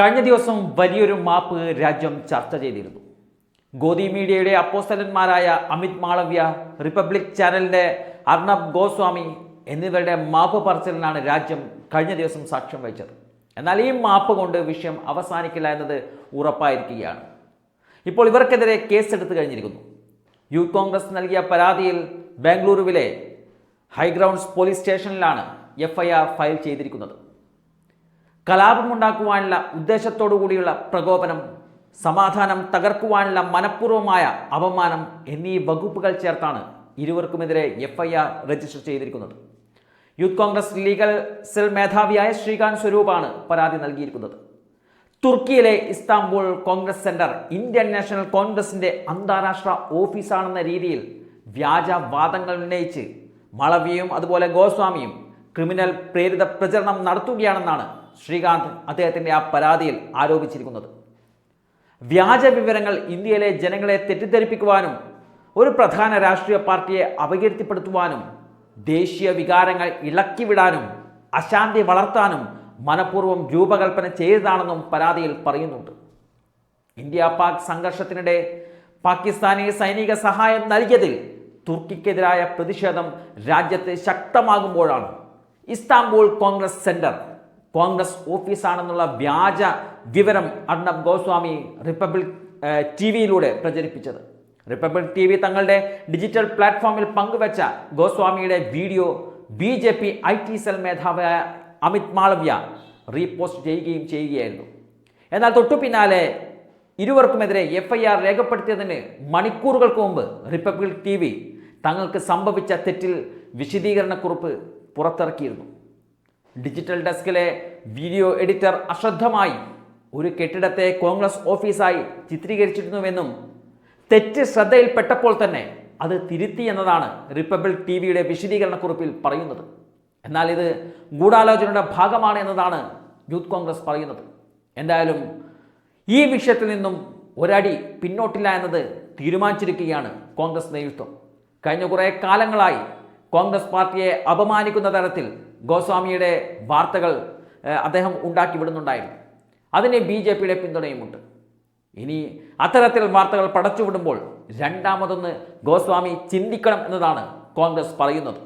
കഴിഞ്ഞ ദിവസം വലിയൊരു മാപ്പ് രാജ്യം ചർച്ച ചെയ്തിരുന്നു. ഗോദി മീഡിയയുടെ അപ്പോസ്തലന്മാരായ അമിത് മാളവ്യ റിപ്പബ്ലിക് ചാനലിന്റെ അർണബ് ഗോസ്വാമി എന്നിവരുടെ മാപ്പ് പറച്ചിലിനാണ് രാജ്യം കഴിഞ്ഞ ദിവസം സാക്ഷ്യം വഹിച്ചത്. എന്നാൽ ഈ മാപ്പ് കൊണ്ട് വിഷയം അവസാനിക്കില്ല എന്നത് ഉറപ്പായിരിക്കുകയാണ്. ഇപ്പോൾ ഇവർക്കെതിരെ കേസെടുത്തു കഴിഞ്ഞിരിക്കുന്നു. യൂത്ത് കോൺഗ്രസ് നൽകിയ പരാതിയിൽ ബാംഗ്ലൂരുവിലെ ഹൈഗ്രൗണ്ട്സ് പോലീസ് സ്റ്റേഷനിലാണ് എഫ്ഐആർ ഫയൽ ചെയ്തിരിക്കുന്നത്. കലാപമുണ്ടാക്കുവാനുള്ള ഉദ്ദേശത്തോടു കൂടിയുള്ള പ്രകോപനം സമാധാനം തകർക്കുവാനുള്ള മനഃപൂർവമായ അപമാനം എന്നീ വകുപ്പുകൾ ചേർത്താണ് ഇരുവർക്കുമെതിരെ എഫ് ഐ ആർ രജിസ്റ്റർ ചെയ്തിരിക്കുന്നത്. യൂത്ത് കോൺഗ്രസ് ലീഗൽ സെൽ മേധാവിയായ ശ്രീകാന്ത് സ്വരൂപാണ് പരാതി നൽകിയിരിക്കുന്നത്. തുർക്കിയിലെ Istanbul Congress centre Indian National കോൺഗ്രസിന്റെ അന്താരാഷ്ട്ര ഓഫീസാണെന്ന രീതിയിൽ വ്യാജ വാദങ്ങൾ ഉന്നയിച്ച് മളവിയും അതുപോലെ ഗോസ്വാമിയും ക്രിമിനൽ പ്രേരിത പ്രചരണം നടത്തുകയാണെന്നാണ് ശ്രീകാന്ത് അദ്ദേഹത്തിന്റെ ആ പരാതിയിൽ ആരോപിച്ചിരിക്കുന്നത്. വ്യാജ വിവരങ്ങൾ ഇന്ത്യയിലെ ജനങ്ങളെ തെറ്റിദ്ധരിപ്പിക്കുവാനും ഒരു പ്രധാന രാഷ്ട്രീയ പാർട്ടിയെ അപകീർത്തിപ്പെടുത്തുവാനും ദേശീയ വികാരങ്ങൾ ഇളക്കിവിടാനും അശാന്തി വളർത്താനും മനഃപൂർവം രൂപകൽപ്പന ചെയ്തതാണെന്നും പരാതിയിൽ പറയുന്നുണ്ട്. ഇന്ത്യ പാക് സംഘർഷത്തിനിടെ പാകിസ്ഥാനി സൈനിക സഹായം നൽകിയതിൽ തുർക്കിക്കെതിരായ പ്രതിഷേധം രാജ്യത്ത് ശക്തമാകുമ്പോഴാണ്. ഇസ്താംബൂൾ കോൺഗ്രസ് സെന്റർ കോൺഗ്രസ് ഓഫീസാണെന്നുള്ള വ്യാജ വിവരം അർണബ് ഗോസ്വാമി റിപ്പബ്ലിക് ടി വിയിലൂടെ പ്രചരിപ്പിച്ചത്. റിപ്പബ്ലിക് ടി വി തങ്ങളുടെ ഡിജിറ്റൽ പ്ലാറ്റ്ഫോമിൽ പങ്കുവച്ച ഗോസ്വാമിയുടെ video B J P I T cell മേധാവിയായ Amit Malviya repost ചെയ്യുകയും ചെയ്യുകയായിരുന്നു. എന്നാൽ തൊട്ടു പിന്നാലെ ഇരുവർക്കുമെതിരെ എഫ് ഐ ആർ രേഖപ്പെടുത്തിയതിന് മണിക്കൂറുകൾക്ക് മുമ്പ് റിപ്പബ്ലിക് ടി വി തങ്ങൾക്ക് സംഭവിച്ച തെറ്റിൽ വിശദീകരണക്കുറിപ്പ് പുറത്തിറക്കിയിരുന്നു. ഡിജിറ്റൽ ഡെസ്കിലെ വീഡിയോ എഡിറ്റർ അശ്രദ്ധമായി. ഒരു കെട്ടിടത്തെ കോൺഗ്രസ് ഓഫീസായി ചിത്രീകരിച്ചിരുന്നുവെന്നും തെറ്റ് ശ്രദ്ധയിൽപ്പെട്ടപ്പോൾ തന്നെ അത് തിരുത്തി എന്നതാണ് റിപ്പബ്ലിക് ടി വിയുടെ വിശദീകരണക്കുറിപ്പിൽ പറയുന്നത്. എന്നാൽ ഇത് ഗൂഢാലോചനയുടെ ഭാഗമാണ് എന്നതാണ് യൂത്ത് കോൺഗ്രസ് പറയുന്നത്. എന്തായാലും ഈ വിഷയത്തിൽ നിന്നും ഒരടി പിന്നോട്ടില്ല എന്നത് തീരുമാനിച്ചിരിക്കുകയാണ് കോൺഗ്രസ് നേതൃത്വം. കഴിഞ്ഞ കുറേ കാലങ്ങളായി കോൺഗ്രസ് പാർട്ടിയെ അപമാനിക്കുന്ന തരത്തിൽ ഗോസ്വാമിയുടെ വാർത്തകൾ അദ്ദേഹം ഉണ്ടാക്കി വിടുന്നുണ്ടായിരുന്നു. അതിന് ബി ജെ പിയുടെ പിന്തുണയുമുണ്ട്. ഇനി അത്തരത്തിൽ വാർത്തകൾ പടച്ചുവിടുമ്പോൾ രണ്ടാമതൊന്ന് ഗോസ്വാമി ചിന്തിക്കണം എന്നതാണ് കോൺഗ്രസ് പറയുന്നത്.